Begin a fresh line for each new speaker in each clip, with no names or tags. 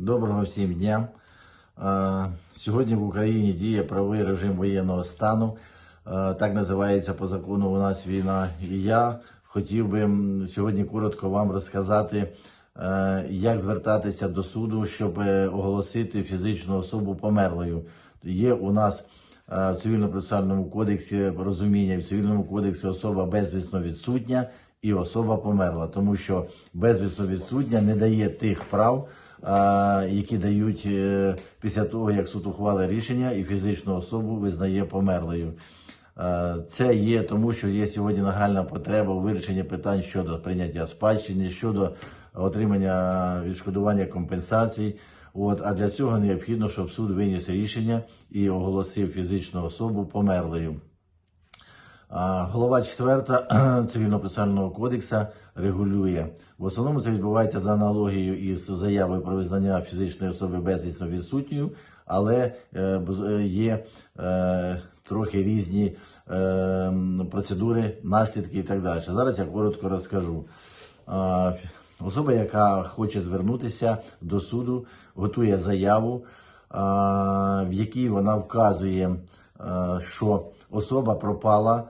Доброго всім дня. Е, Сьогодні в Україні діє правовий режим воєнного стану. Е, Так називається по закону у нас війна. І я хотів би сьогодні коротко вам розказати, е, як звертатися до суду, щоб оголосити фізичну особу померлою. Є у нас в цивільно-процесуальному кодексі розуміння, і в цивільному кодексі особа безвісно відсутня і особа померла, тому що безвісно відсутня не дає тих прав, які дають е, після того, як суд ухвалить рішення і фізичну особу визнає померлою. Це є тому, що є сьогодні нагальна потреба у вирішенні питань щодо прийняття спадщини, щодо отримання відшкодування компенсацій. От, а для цього необхідно, щоб суд виніс рішення і оголосив фізичну особу померлою. Глава 4 цивільно-процесуального кодексу регулює. В основному це відбувається за аналогією із заявою про визнання фізичної особи безвісно відсутньою, але е, е, є е, трохи різні процедури, наслідки і так далі. Зараз я коротко розкажу. Особа, яка хоче звернутися до суду, готує заяву, в якій вона вказує, що особа пропала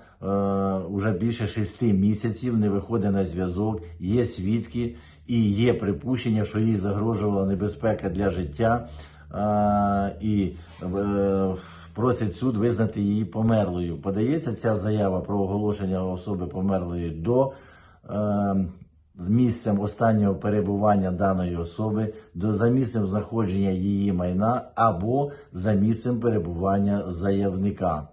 вже більше шести місяців, не виходить на зв'язок, є свідки і є припущення, що їй загрожувала небезпека для життя, а, і е, просить суд визнати її померлою. Подається ця заява про оголошення особи померлої до. е, місцем останнього перебування даної особи, до за місцем знаходження її майна або за місцем перебування заявника.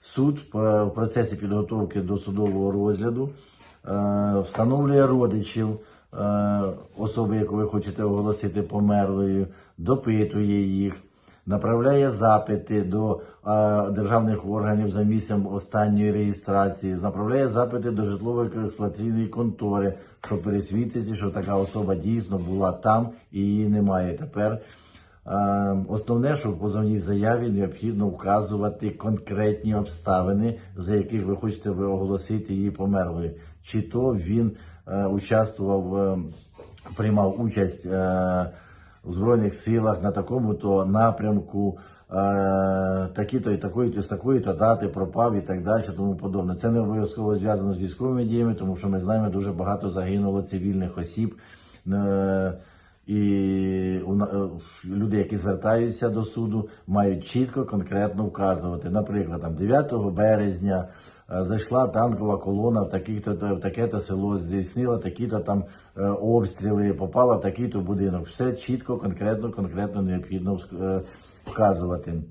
Суд в процесі підготовки до судового розгляду е, встановлює родичів е, особи, яку ви хочете оголосити померлою, допитує їх, направляє запити до е, державних органів за місцем останньої реєстрації, направляє запити до житлової експлуатаційної контори, щоб пересвідчити, що така особа дійсно була там і її немає тепер. Е, Основне, що в позовній заяві необхідно вказувати конкретні обставини, за яких ви хочете ви оголосити її померлою. Чи то він е, участвував, е, приймав участь у Збройних силах на такому-то напрямку, такі-то і такої, то з такої-то дати пропав і так далі, тому подобне. Це не обов'язково зв'язано з військовими діями, тому що ми знаємо, дуже багато загинуло цивільних осіб. І е, люди, які звертаються до суду, мають чітко конкретно вказувати. Наприклад, там 9 березня е, зайшла танкова колона в таке-то село, здійснила такі-то там е, обстріли, попала в такий-то будинок. Все чітко, конкретно, конкретно необхідно вказувати.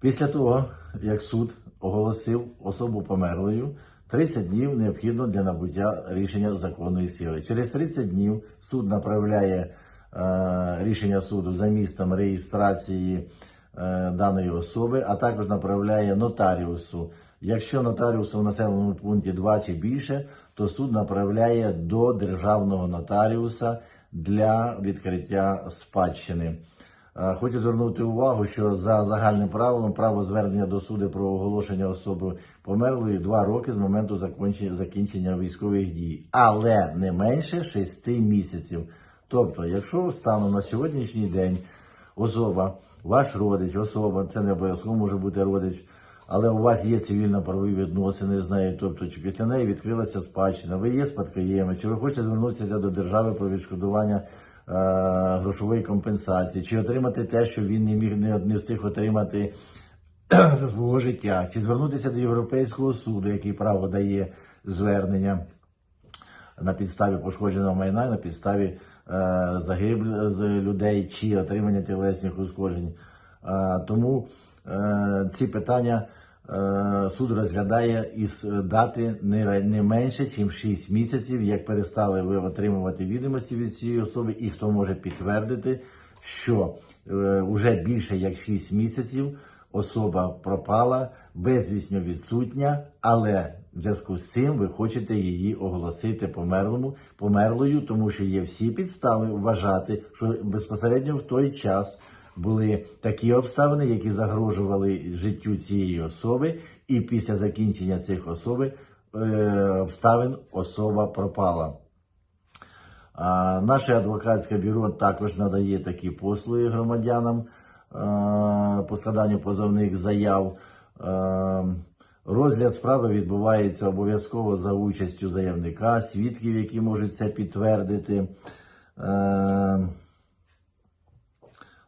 Після того, як суд оголосив особу померлою, 30 днів необхідно для набуття рішення законної сили. Через 30 днів суд направляє е, рішення суду за містом реєстрації е, даної особи, а також направляє нотаріусу. Якщо нотаріусу в населеному пункті 2 чи більше, то суд направляє до державного нотаріуса для відкриття спадщини. Е, Хочу звернути увагу, що за загальним правилом право звернення до суду про оголошення особи померлої два роки з моменту закінчення, військових дій, але не менше шести місяців. Тобто, якщо станом на сьогоднішній день особа, ваш родич, особа, це не обов'язково може бути родич, але у вас є цивільно-правові відносини з нею, тобто чи після неї відкрилася спадщина, ви є спадкоємець, чи ви хочете звернутися до держави про відшкодування грошової компенсації, чи отримати те, що він не міг не, не встиг отримати за свого життя, чи звернутися до Європейського суду, який право дає звернення на підставі пошкодженого майна, на підставі е, загиблих людей чи отримання тілесних ушкоджень. Е, тому е, ці питання е, суд розглядає із дати не, менше, ніж 6 місяців, як перестали ви отримувати відомості від цієї особи, і хто може підтвердити, що е, вже більше як 6 місяців особа пропала, безвісно відсутня, але в зв'язку з цим ви хочете її оголосити померлому, померлою, тому що є всі підстави вважати, що безпосередньо в той час були такі обставини, які загрожували життю цієї особи, і після закінчення цих особи е, обставин особа пропала. А, наше адвокатське бюро також надає такі послуги громадянам е, по складанню позовних заяв. Е, Розгляд справи відбувається обов'язково за участю заявника, свідків, які можуть це підтвердити. Е,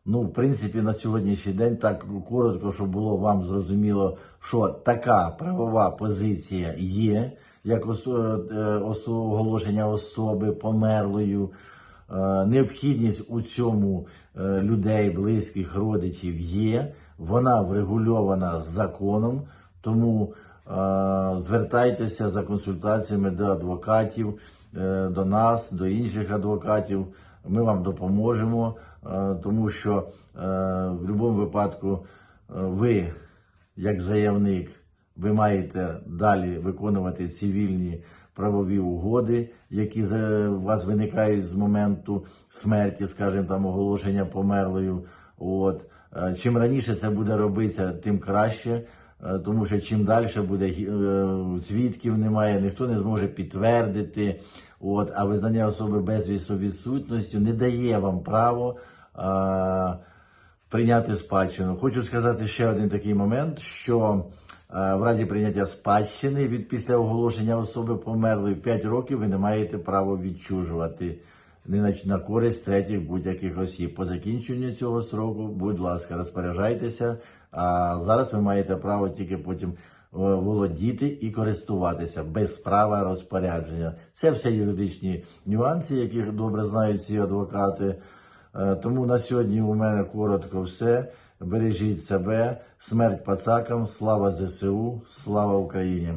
Ну, в принципі, на сьогоднішній день так коротко, щоб було вам зрозуміло, що така правова позиція є, як осо- е, оголошення особи померлою. Е, Необхідність у цьому е, людей, близьких, родичів є. Вона врегульована законом, тому е, звертайтеся за консультаціями до адвокатів, е, до нас, до інших адвокатів. Ми вам допоможемо, е, тому що е, в будь-якому випадку е, ви, як заявник, ви маєте далі виконувати цивільні правові угоди, які у вас виникають з моменту смерті, скажімо, там оголошення померлою. От. Е, Чим раніше це буде робитися, тим краще. Е, Тому що чим далі буде е, свідків немає, ніхто не зможе підтвердити. От, а визнання особи безвісу відсутністю не дає вам право а, прийняти спадщину. Хочу сказати ще один такий момент, що е, в разі прийняття спадщини від після оголошення особи померлої 5 років ви не маєте права відчужувати не на, користь третіх будь-яких осіб. По закінченню цього сроку, будь ласка, розпоряджайтеся. А зараз ви маєте право тільки потім е, володіти і користуватися без права розпорядження. Це все юридичні нюанси, яких добре знають ці адвокати. Е, Тому на сьогодні у мене коротко все. Бережіть себе, смерть пацакам, слава ЗСУ, слава Україні.